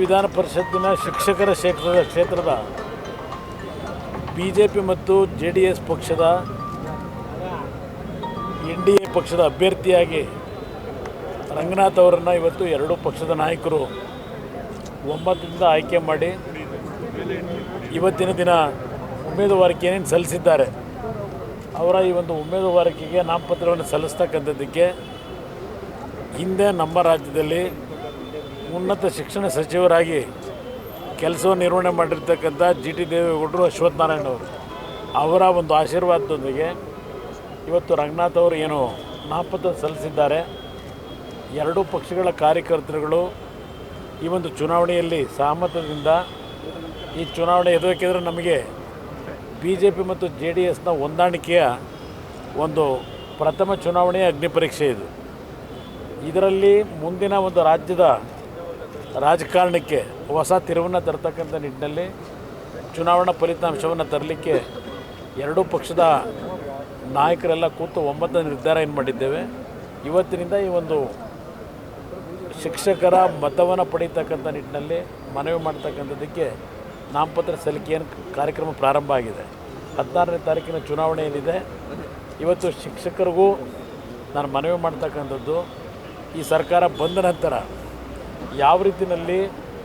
ವಿಧಾನ ಪರಿಷತ್ತಿನ ಶಿಕ್ಷಕರ ಕ್ಷೇತ್ರದ ಕ್ಷೇತ್ರದ ಬಿ ಜೆ ಪಿ ಮತ್ತು ಜೆ ಡಿ ಎಸ್ ಪಕ್ಷದ ಎನ್ ಡಿ ಎ ಪಕ್ಷದ ಅಭ್ಯರ್ಥಿಯಾಗಿ ರಂಗನಾಥ್ ಅವರನ್ನು ಇವತ್ತು ಎರಡೂ ಪಕ್ಷದ ನಾಯಕರು ಒಮ್ಮತದಿಂದ ಆಯ್ಕೆ ಮಾಡಿ ಇವತ್ತಿನ ದಿನ ಉಮೇದುವಾರಿಕೆಯನ್ನು ಸಲ್ಲಿಸಿದ್ದಾರೆ? ಅವರ ಈ ಒಂದು ಉಮೇದುವಾರಿಕೆಗೆ ನಾಮಪತ್ರವನ್ನು ಸಲ್ಲಿಸ್ತಕ್ಕಂಥದ್ದಕ್ಕೆ ಹಿಂದೆ ನಮ್ಮ ರಾಜ್ಯದಲ್ಲಿ ಉನ್ನತ ಶಿಕ್ಷಣ ಸಚಿವರಾಗಿ ಕೆಲಸವನ್ನು ನಿರ್ವಹಣೆ ಮಾಡಿರ್ತಕ್ಕಂಥ ಜಿ ಟಿ ದೇವೇಗೌಡರು ಅಶ್ವಥ್ ನಾರಾಯಣ ಅವರು. ಅವರ ಒಂದು ಆಶೀರ್ವಾದದೊಂದಿಗೆ ಇವತ್ತು ರಂಗನಾಥ್ ಅವರು ಏನು ನಾಪತ್ರ ಸಲ್ಲಿಸಿದ್ದಾರೆ. ಎರಡೂ ಪಕ್ಷಗಳ ಕಾರ್ಯಕರ್ತರುಗಳು ಈ ಒಂದು ಚುನಾವಣೆಯಲ್ಲಿ ಸಹಮತದಿಂದ ಈ ಚುನಾವಣೆ ಎದುರಿಕಿದ್ರೆ ನಮಗೆ ಬಿ ಜೆ ಪಿ ಮತ್ತು ಜೆ ಡಿ ಎಸ್ನ ಹೊಂದಾಣಿಕೆಯ ಒಂದು ಪ್ರಥಮ ಚುನಾವಣೆಯ ಅಗ್ನಿಪರೀಕ್ಷೆ ಇದು. ಇದರಲ್ಲಿ ಮುಂದಿನ ಒಂದು ರಾಜ್ಯದ ರಾಜಕಾರಣಕ್ಕೆ ಹೊಸ ತಿರುವನ್ನು ತರ್ತಕ್ಕಂಥ ನಿಟ್ಟಿನಲ್ಲಿ ಚುನಾವಣಾ ಫಲಿತಾಂಶವನ್ನು ತರಲಿಕ್ಕೆ ಎರಡೂ ಪಕ್ಷದ ನಾಯಕರೆಲ್ಲ ಕೂತು ಒಂಬತ್ತು ನಿರ್ಧಾರ ಏನು ಮಾಡಿದ್ದೇವೆ. ಇವತ್ತಿನಿಂದ ಈ ಒಂದು ಶಿಕ್ಷಕರ ಮತವನ್ನು ಪಡೀತಕ್ಕಂಥ ನಿಟ್ಟಿನಲ್ಲಿ ಮನವಿ ಮಾಡ್ತಕ್ಕಂಥದ್ದಕ್ಕೆ ನಾಮಪತ್ರ ಸಲ್ಲಿಕೆಯನ್ನು ಕಾರ್ಯಕ್ರಮ ಪ್ರಾರಂಭ ಆಗಿದೆ. ಹದಿನಾರನೇ ತಾರೀಕಿನ ಚುನಾವಣೆ ಏನಿದೆ, ಇವತ್ತು ಶಿಕ್ಷಕರಿಗೂ ನಾನು ಮನವಿ ಮಾಡ್ತಕ್ಕಂಥದ್ದು ಈ ಸರ್ಕಾರ ಬಂದ ನಂತರ ಯಾವ ರೀತಿಯಲ್ಲಿ